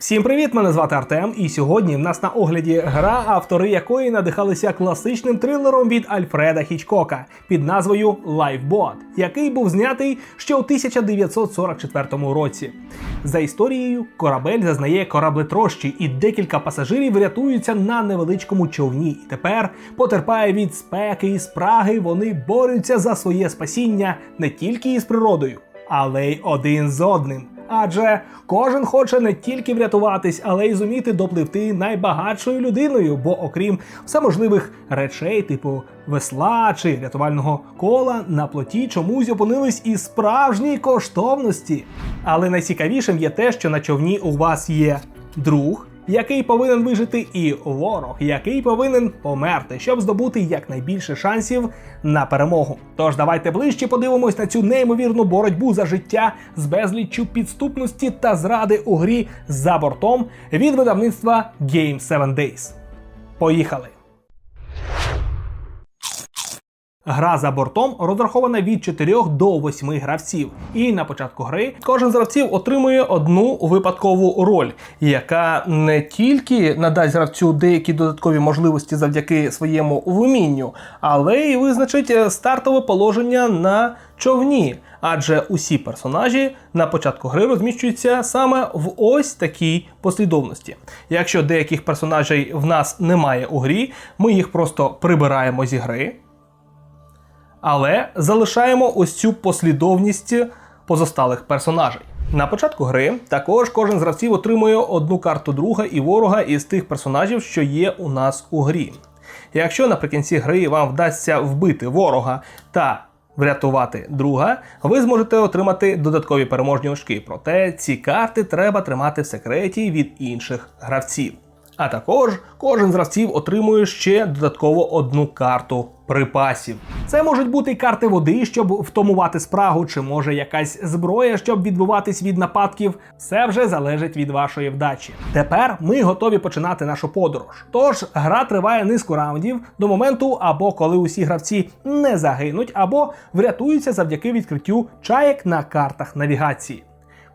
Всім привіт! Мене звати Артем, і сьогодні в нас на огляді гра, автори якої надихалися класичним трилером від Альфреда Хічкока під назвою Lifeboat, який був знятий ще у 1944 році. За історією, корабель зазнає кораблетрощі, і декілька пасажирів рятуються на невеличкому човні. І тепер потерпає від спеки і спраги. Вони борються за своє спасіння не тільки із природою, але й один з одним. Адже кожен хоче не тільки врятуватись, але й зуміти допливти найбагатшою людиною, бо окрім всеможливих речей, типу весла чи рятувального кола, на плоті чомусь опинились і справжні коштовності. Але найцікавішим є те, що на човні у вас є друг. Який повинен вижити, і ворог, який повинен померти, щоб здобути якнайбільше шансів на перемогу. Тож давайте ближче подивимось на цю неймовірну боротьбу за життя з безліччю підступності та зради у грі за бортом від видавництва Game 7 Days. Поїхали! Гра за бортом розрахована від 4 до 8 гравців, і на початку гри кожен з гравців отримує одну випадкову роль, яка не тільки надасть гравцю деякі додаткові можливості завдяки своєму вмінню, але й визначить е, стартове положення на човні. Адже усі персонажі на початку гри розміщуються саме в ось такій послідовності. Якщо деяких персонажей в нас немає у грі, ми їх просто прибираємо зі гри. Але залишаємо ось цю послідовність позосталих персонажей. На початку гри також кожен з гравців отримує одну карту друга і ворога із тих персонажів, що є у нас у грі. Якщо наприкінці гри вам вдасться вбити ворога та врятувати друга, ви зможете отримати додаткові переможні очки. Проте ці карти треба тримати в секреті від інших гравців. А також кожен з гравців отримує ще додатково одну карту припасів. Це можуть бути карти води, щоб втомувати спрагу, чи може якась зброя, щоб відбиватись від нападків. Все вже залежить від вашої вдачі. Тепер ми готові починати нашу подорож. Тож гра триває низку раундів до моменту, або коли усі гравці не загинуть, або врятуються завдяки відкриттю чаєк на картах навігації.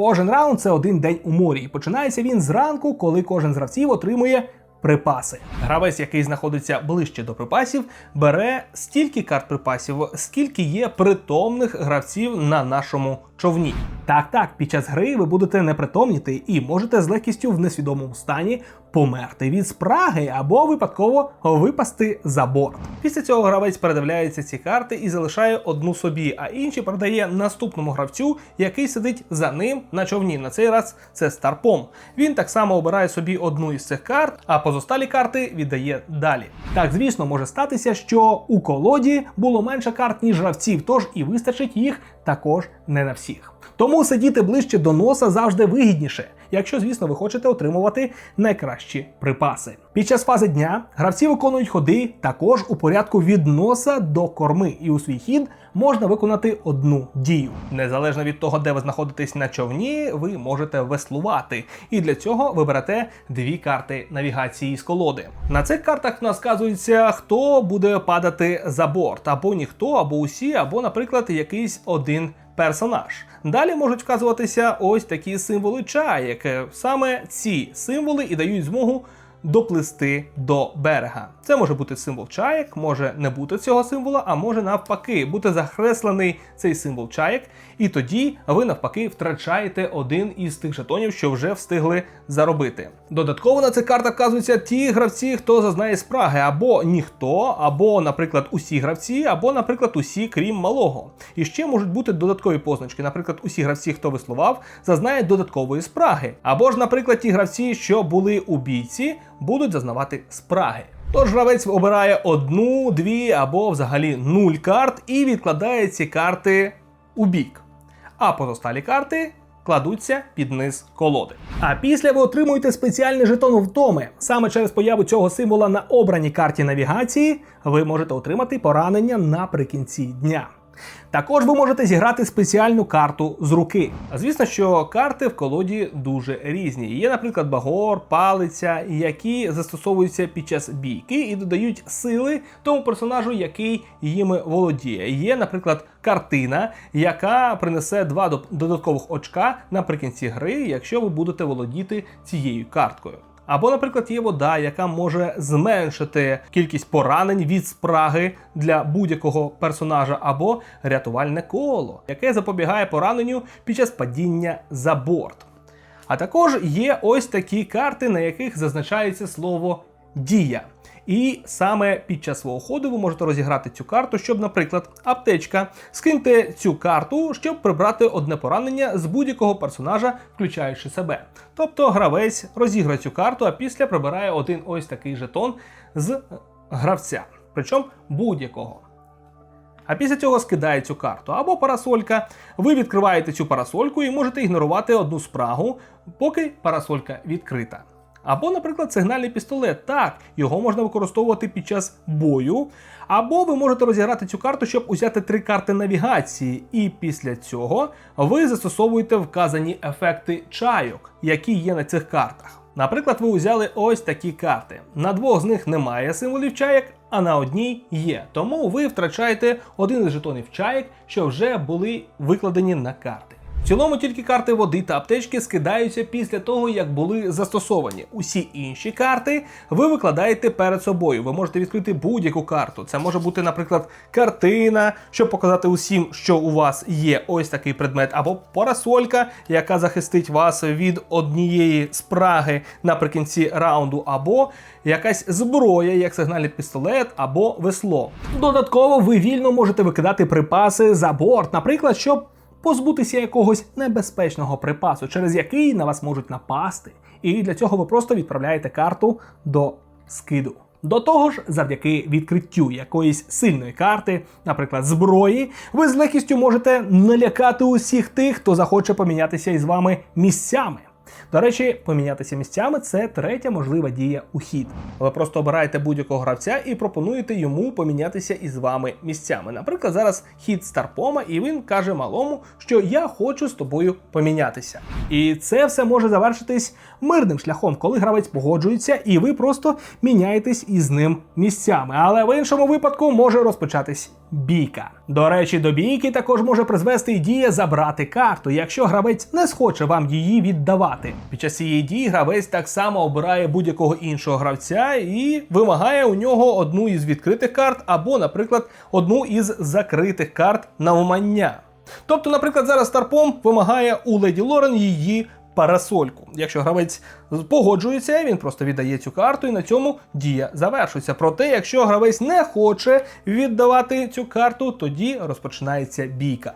Кожен раунд це один день у морі. і Починається він зранку, коли кожен з гравців отримує припаси. Гравець, який знаходиться ближче до припасів, бере стільки карт припасів, скільки є притомних гравців на нашому човні. Так, так, під час гри ви будете непритомніти і можете з легкістю в несвідомому стані померти від спраги або випадково випасти за борт. Після цього гравець передивляється ці карти і залишає одну собі, а інші передає наступному гравцю, який сидить за ним на човні. На цей раз це старпом. Він так само обирає собі одну із цих карт, а позосталі карти віддає далі. Так, звісно, може статися, що у колоді було менше карт, ніж гравців, тож і вистачить їх також не на всіх. Тому сидіти ближче до носа завжди вигідніше, якщо, звісно, ви хочете отримувати найкращі припаси. Під час фази дня гравці виконують ходи також у порядку від носа до корми, і у свій хід можна виконати одну дію. Незалежно від того, де ви знаходитесь на човні, ви можете веслувати. І для цього ви берете дві карти навігації з колоди. На цих картах в нас вказується, хто буде падати за борт, або ніхто, або усі, або, наприклад, якийсь один персонаж. Далі можуть вказуватися ось такі символи чаєк. Саме ці символи і дають змогу доплисти до берега. Це може бути символ чаєк, може не бути цього символа, а може навпаки бути захреслений цей символ чаєк, і тоді ви навпаки втрачаєте один із тих жетонів, що вже встигли заробити. Додатково на цих картах вказуються ті гравці, хто зазнає спраги, або ніхто, або, наприклад, усі гравці, або, наприклад, усі, крім малого. І ще можуть бути додаткові позначки. Наприклад, усі гравці, хто веслував, зазнають додаткової спраги. Або ж, наприклад, ті гравці, що були у бійці, будуть зазнавати спраги. Тож гравець обирає одну, дві або взагалі нуль карт і відкладає ці карти у бік. А позосталі карти кладуться під низ колоди. А після ви отримуєте спеціальний жетон втоми. Саме через появу цього символа на обраній карті навігації ви можете отримати поранення наприкінці дня. Також ви можете зіграти спеціальну карту з руки. Звісно, що карти в колоді дуже різні. Є, наприклад, багор, палиця, які застосовуються під час бійки і додають сили тому персонажу, який їми володіє. Є, наприклад, картина, яка принесе два додаткових очка наприкінці гри, якщо ви будете володіти цією карткою. Або, наприклад, є вода, яка може зменшити кількість поранень від спраги для будь-якого персонажа, або рятувальне коло, яке запобігає пораненню під час падіння за борт. А також є ось такі карти, на яких зазначається слово дія. І саме під час свого ходу ви можете розіграти цю карту, щоб, наприклад, аптечка, скиньте цю карту, щоб прибрати одне поранення з будь-якого персонажа, включаючи себе. Тобто гравець розіграє цю карту, а після прибирає один ось такий жетон з гравця, причому будь-якого. А після цього скидає цю карту або парасолька. Ви відкриваєте цю парасольку і можете ігнорувати одну спрагу, поки парасолька відкрита. Або, наприклад, сигнальний пістолет. Так, його можна використовувати під час бою. Або ви можете розіграти цю карту, щоб узяти три карти навігації, і після цього ви застосовуєте вказані ефекти чайок, які є на цих картах. Наприклад, ви взяли ось такі карти. На двох з них немає символів чаєк, а на одній є. Тому ви втрачаєте один із жетонів чаєк, що вже були викладені на карти. В цілому тільки карти води та аптечки скидаються після того, як були застосовані. Усі інші карти ви викладаєте перед собою. Ви можете відкрити будь-яку карту. Це може бути, наприклад, картина, щоб показати усім, що у вас є ось такий предмет, або парасолька, яка захистить вас від однієї спраги наприкінці раунду, або якась зброя, як сигнальний пістолет або весло. Додатково ви вільно можете викидати припаси за борт, наприклад, щоб позбутися якогось небезпечного припасу, через який на вас можуть напасти. І для цього ви просто відправляєте карту до скиду. До того ж, завдяки відкриттю якоїсь сильної карти, наприклад, зброї, ви з легкістю можете налякати усіх тих, хто захоче помінятися із вами місцями. До речі, помінятися місцями це третя можлива дія у хід. Ви просто обираєте будь-якого гравця і пропонуєте йому помінятися із вами місцями. Наприклад, зараз хід Старпома, і він каже малому, що я хочу з тобою помінятися. І це все може завершитись мирним шляхом, коли гравець погоджується, і ви просто міняєтесь із ним місцями. Але в іншому випадку може розпочатись бійка. До речі, до бійки також може призвести і дія забрати карту, якщо гравець не схоче вам її віддавати. Під час цієї дії гравець так само обирає будь-якого іншого гравця і вимагає у нього одну із відкритих карт, або, наприклад, одну із закритих карт навмання. Тобто, наприклад, зараз Старпом вимагає у Леді Лорен її парасольку. Якщо гравець погоджується, він просто віддає цю карту, і на цьому дія завершується. Проте, якщо гравець не хоче віддавати цю карту, тоді розпочинається бійка.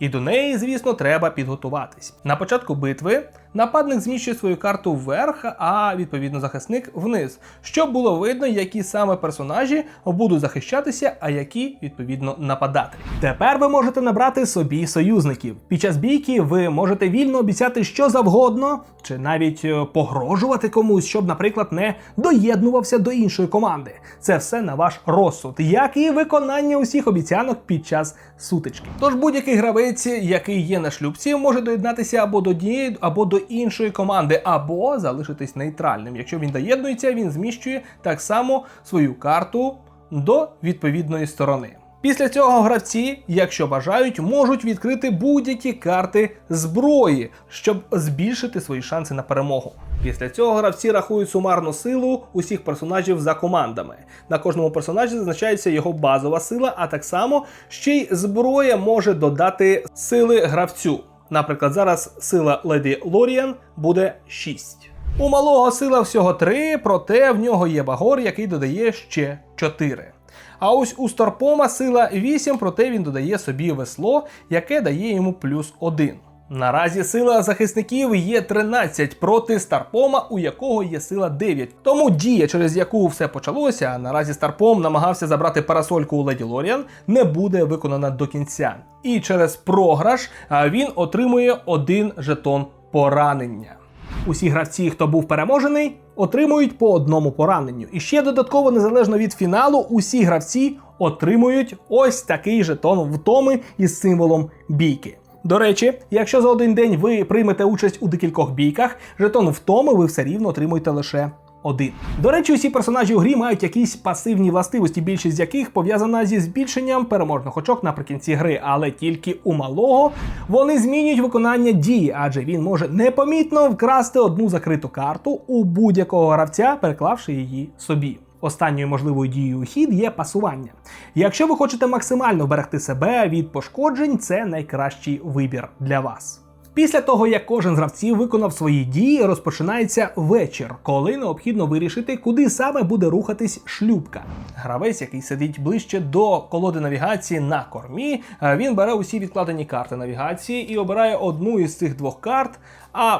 І до неї, звісно, треба підготуватись. На початку битви нападник зміщує свою карту вверх, а відповідно захисник вниз, щоб було видно, які саме персонажі будуть захищатися, а які відповідно нападати. Тепер ви можете набрати собі союзників. Під час бійки ви можете вільно обіцяти що завгодно, чи навіть е, погрожувати комусь, щоб, наприклад, не доєднувався до іншої команди. Це все на ваш розсуд, як і виконання усіх обіцянок під час сутички. Тож будь-який гравець, який є на шлюбці, може доєднатися або до однієї, або до іншої команди, або залишитись нейтральним. Якщо він доєднується, він зміщує так само свою карту до відповідної сторони. Після цього гравці, якщо бажають, можуть відкрити будь-які карти зброї, щоб збільшити свої шанси на перемогу. Після цього гравці рахують сумарну силу усіх персонажів за командами. На кожному персонажі зазначається його базова сила, а так само ще й зброя може додати сили гравцю. Наприклад, зараз сила Леді Лоріан буде 6. У малого сила всього 3, проте в нього є багор, який додає ще 4. А ось у Старпома сила 8, проте він додає собі весло, яке дає йому плюс 1. Наразі сила захисників є 13 проти Старпома, у якого є сила 9. Тому дія, через яку все почалося, а наразі Старпом намагався забрати парасольку у Леді Лоріан, не буде виконана до кінця. І через програш він отримує один жетон поранення. Усі гравці, хто був переможений, отримують по одному пораненню. І ще додатково, незалежно від фіналу, усі гравці отримують ось такий жетон втоми із символом бійки. До речі, якщо за один день ви приймете участь у декількох бійках, жетон втоми ви все рівно отримуєте лише один. До речі, усі персонажі у грі мають якісь пасивні властивості, більшість з яких пов'язана зі збільшенням переможних очок наприкінці гри, але тільки у малого вони змінюють виконання дії, адже він може непомітно вкрасти одну закриту карту у будь-якого гравця, переклавши її собі. Останньою можливою дією у хід є пасування. Якщо ви хочете максимально вберегти себе від пошкоджень, це найкращий вибір для вас. Після того, як кожен з гравців виконав свої дії, розпочинається вечір, коли необхідно вирішити, куди саме буде рухатись шлюбка. Гравець, який сидить ближче до колоди навігації на кормі, е, він бере усі відкладені карти навігації і обирає одну із цих двох карт, а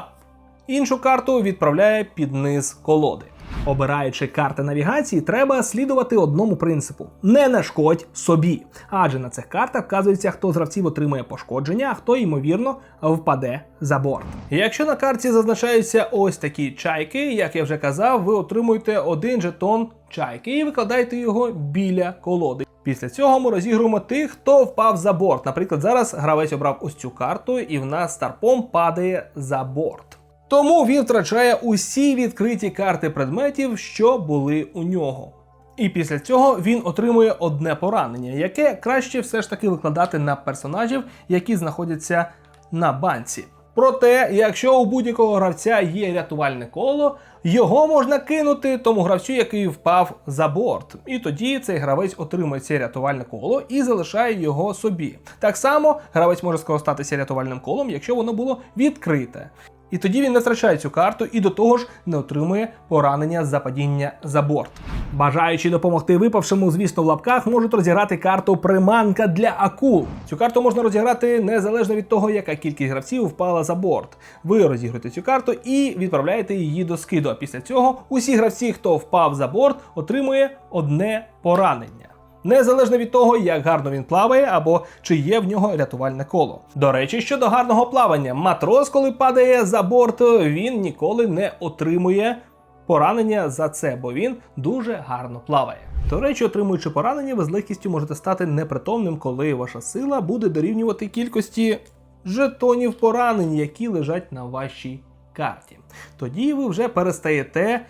іншу карту відправляє під низ колоди. Обираючи карти навігації, треба слідувати одному принципу: не нашкодь собі. Адже на цих картах вказується, хто з гравців отримує пошкодження, а хто, ймовірно, впаде за борт. Якщо на карті зазначаються ось такі чайки, як я вже казав, ви отримуєте один жетон чайки і викладаєте його біля колоди. Після цього ми розігруємо тих, хто впав за борт. Наприклад, зараз гравець обрав ось цю карту, і в нас старпом падає за борт. Тому він втрачає усі відкриті карти предметів, що були у нього. І після цього він отримує одне поранення, яке краще все ж таки викладати на персонажів, які знаходяться на банці. Проте, якщо у будь-якого гравця є рятувальне коло, його можна кинути тому гравцю, який впав за борт. І тоді цей гравець отримує це рятувальне коло і залишає його собі. Так само гравець може скористатися рятувальним колом, якщо воно було відкрите. І тоді він не втрачає цю карту і до того ж не отримує поранення за падіння за борт. Бажаючи допомогти випавшому, звісно, в лапках можуть розіграти карту приманка для акул. Цю карту можна розіграти незалежно від того, яка кількість гравців впала за борт. Ви розігруєте цю карту і відправляєте її до скиду. А після цього усі гравці, хто впав за борт, отримує одне поранення. Незалежно від того, як гарно він плаває або чи є в нього рятувальне коло. До речі, щодо гарного плавання, матрос, коли падає за борт, він ніколи не отримує поранення за це, бо він дуже гарно плаває. До речі, отримуючи поранення, ви з легкістю можете стати непритомним, коли ваша сила буде дорівнювати кількості жетонів поранень, які лежать на вашій карті. Тоді ви вже перестаєте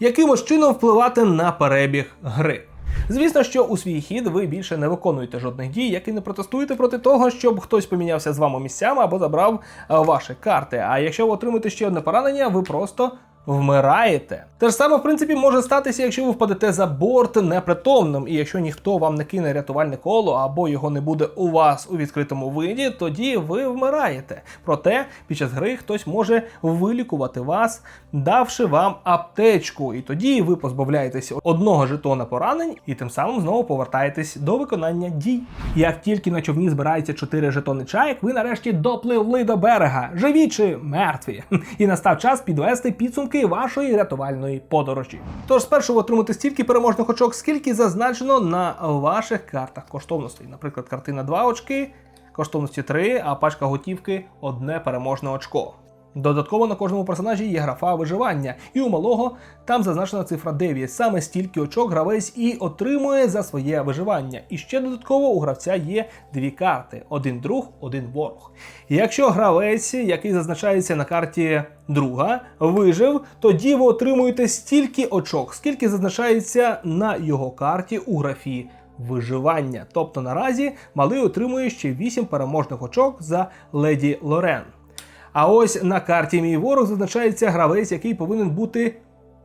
якимось чином впливати на перебіг гри. Звісно, що у свій хід ви більше не виконуєте жодних дій, як і не протестуєте проти того, щоб хтось помінявся з вами місцями або забрав е, ваші карти. А якщо ви отримаєте ще одне поранення, ви просто вмираєте. Те ж саме, в принципі, може статися, якщо ви впадете за борт непритомним, і якщо ніхто вам не кине рятувальне коло або його не буде у вас у відкритому виді, тоді ви вмираєте. Проте під час гри хтось може вилікувати вас, давши вам аптечку, і тоді ви позбавляєтесь одного жетона поранень і тим самим знову повертаєтесь до виконання дій. Як тільки на човні збирається 4 жетони чаєк, ви нарешті допливли до берега, живі чи мертві. І настав час підвести підсумки вашої рятувальної подорожі. Тож спершу ви отримаєте стільки переможних очок, скільки зазначено на ваших картах коштовностей. Наприклад, картина 2 очки, коштовності 3, а пачка готівки одне переможне очко. Додатково на кожному персонажі є графа виживання, і у малого там зазначена цифра 9. Саме стільки очок гравець і отримує за своє виживання. І ще додатково у гравця є дві карти: один друг, один ворог. Якщо гравець, який зазначається на карті друга, вижив, тоді ви отримуєте стільки очок, скільки зазначається на його карті у графі. Виживання, тобто наразі малий отримує ще 8 переможних очок за леді Лорен. А ось на карті мій ворог зазначається гравець, який повинен бути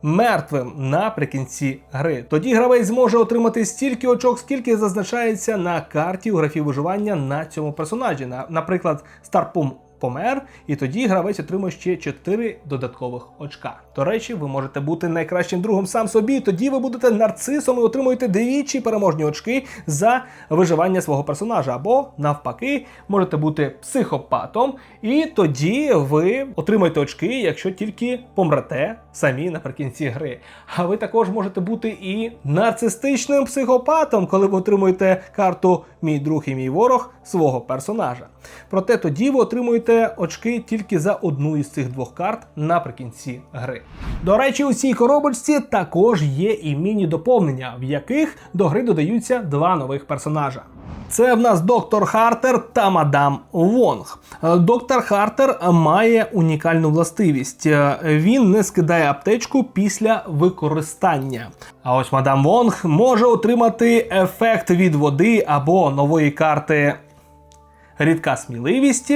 мертвим наприкінці гри. Тоді гравець зможе отримати стільки очок, скільки зазначається на карті у графі виживання на цьому персонажі. На- Наприклад, Старпум помер, і тоді гравець отримує ще 4 додаткових очка. До речі, ви можете бути найкращим другом сам собі. Тоді ви будете нарцисом і отримуєте двічі переможні очки за виживання свого персонажа. Або навпаки, можете бути психопатом, і тоді ви отримаєте очки, якщо тільки помрете самі наприкінці гри. А ви також можете бути і нарцистичним психопатом, коли ви отримуєте карту Мій друг і мій ворог свого персонажа. Проте тоді ви отримуєте очки тільки за одну із цих двох карт наприкінці гри. До речі, у цій коробочці також є і міні-доповнення, в яких до гри додаються два нових персонажа. Це в нас доктор Хартер та мадам Вонг. Е, Доктор Хартер має унікальну властивість. Е, Він не скидає аптечку після використання. А ось мадам Вонг може отримати ефект від води або нової карти рідка сміливість.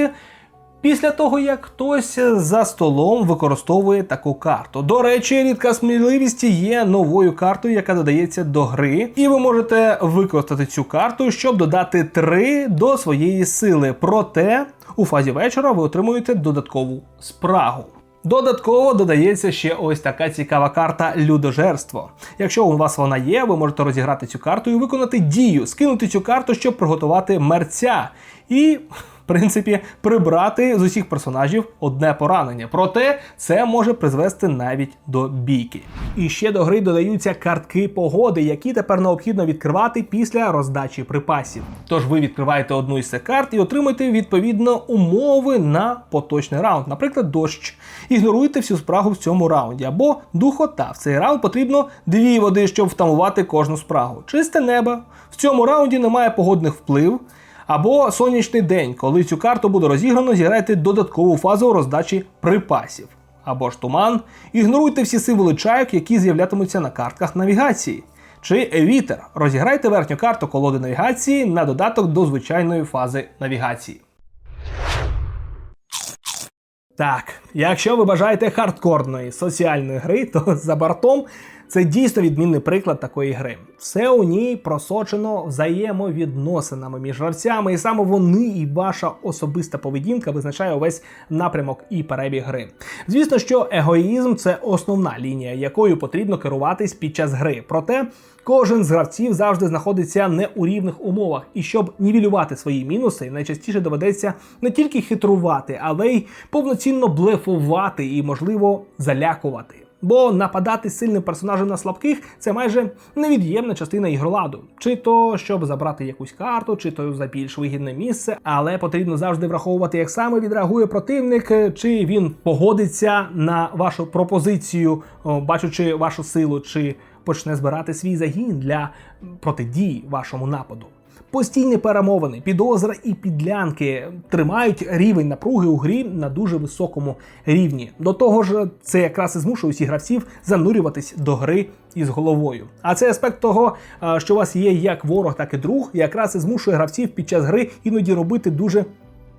Після того, як хтось за столом використовує таку карту. До речі, рідка сміливість є новою картою, яка додається до гри, і ви можете використати цю карту, щоб додати 3 до своєї сили. Проте у фазі вечора ви отримуєте додаткову спрагу. Додатково додається ще ось така цікава карта Людожерство. Якщо у вас вона є, ви можете розіграти цю карту і виконати дію, скинути цю карту, щоб приготувати мерця. І, принципі, прибрати з усіх персонажів одне поранення. Проте це може призвести навіть до бійки. І ще до гри додаються картки погоди, які тепер необхідно відкривати після роздачі припасів. Тож ви відкриваєте одну із цих карт і отримуєте відповідно умови на поточний раунд, наприклад, дощ. Ігноруйте всю спрагу в цьому раунді або духота. В цей раунд потрібно дві води, щоб втамувати кожну спрагу. Чисте небо. В цьому раунді немає погодних вплив. Або сонячний день, коли цю карту буде розіграно, зіграйте додаткову фазу роздачі припасів. Або ж туман. Ігноруйте всі символи чайок, які з'являтимуться на картках навігації. Чи вітер. Розіграйте верхню карту колоди навігації на додаток до звичайної фази навігації. Так, якщо ви бажаєте хардкорної соціальної гри, то за бортом це дійсно відмінний приклад такої гри. Все у ній просочено взаємовідносинами між гравцями, і саме вони і ваша особиста поведінка визначає увесь напрямок і перебіг гри. Звісно, що егоїзм це основна лінія, якою потрібно керуватись під час гри. Проте кожен з гравців завжди знаходиться не у рівних умовах, і щоб нівелювати свої мінуси, найчастіше доведеться не тільки хитрувати, але й повноцінно блефувати і, можливо, залякувати. Бо нападати сильним персонажем на слабких це майже невід'ємна частина ігроладу. Чи то щоб забрати якусь карту, чи то за більш вигідне місце, але потрібно завжди враховувати, як саме відреагує противник, чи він погодиться на вашу пропозицію, бачучи вашу силу, чи почне збирати свій загін для протидії вашому нападу. Постійні перемовини, підозра і підлянки тримають рівень напруги у грі на дуже високому рівні. До того ж, це якраз і змушує усіх гравців занурюватись до гри із головою. А це аспект того, що у вас є як ворог, так і друг, якраз і змушує гравців під час гри іноді робити дуже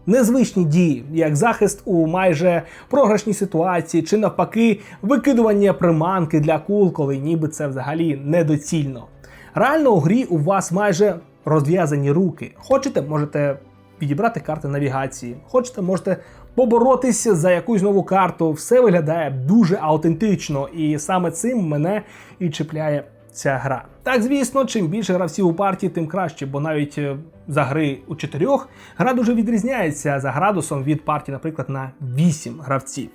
незвичні дії, як захист у майже програшній ситуації, чи навпаки, викидування приманки для кул, коли ніби це взагалі недоцільно. Реально у грі у вас майже розв'язані руки. Хочете, можете підібрати карти навігації, хочете, можете поборотися за якусь нову карту. Все виглядає дуже аутентично, і саме цим мене і чіпляє ця гра. Так, звісно, чим більше гравців у партії, тим краще, бо навіть е, за гри у чотирьох гра дуже відрізняється за градусом від партії, наприклад, на 8 гравців.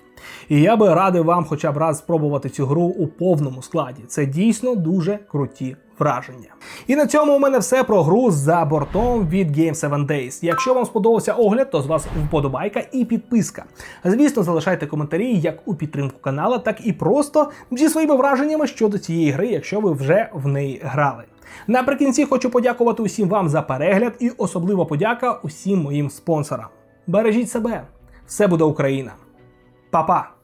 І я би радив вам хоча б раз спробувати цю гру у повному складі. Це дійсно дуже круті враження. І на цьому у мене все про гру за бортом від Game 7 Days. Якщо вам сподобався огляд, то з вас вподобайка і підписка. Звісно, залишайте коментарі як у підтримку канала, так і просто зі своїми враженнями щодо цієї гри, якщо ви вже в неї грали. Наприкінці хочу подякувати усім вам за перегляд і особливо подяка усім моїм спонсорам. Бережіть себе, все буде Україна. Па-па!